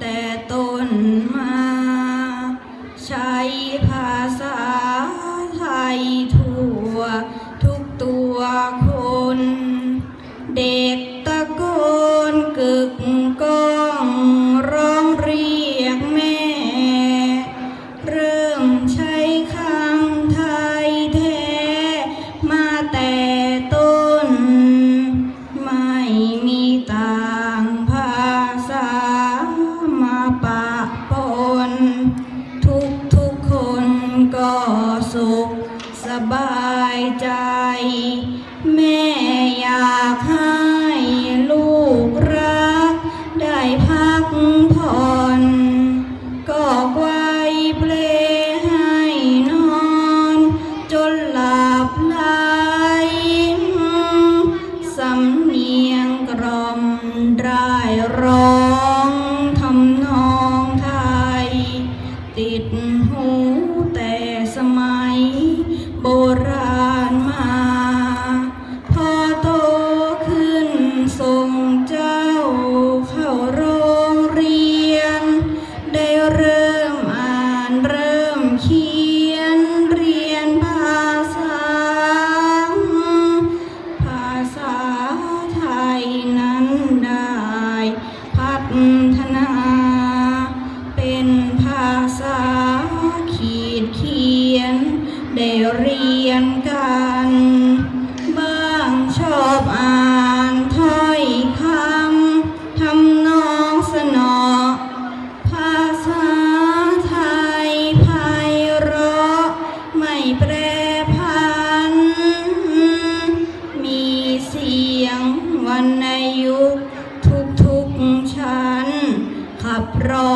แต่ต้นมา ใช้ภาษาไทยทั่ว ทุกตัวคน เด็กตะโก ก็สุขสบายใจ แม่อยากให้ลูกรัก ได้พักผ่อน ก็ไกวเปลให้นอน จนหลับไหลสำเนียงกล่อมร่ายร้องทำนองไทยติด ได้เรียนกัน บ้างชอบอ่านถ้อยคำทำนองสนอ ภาษาไทยไพเราะไม่แปรพัน มีเสียงวรรณยุกต์ทุกๆชั้นขับร้อง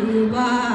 Bye.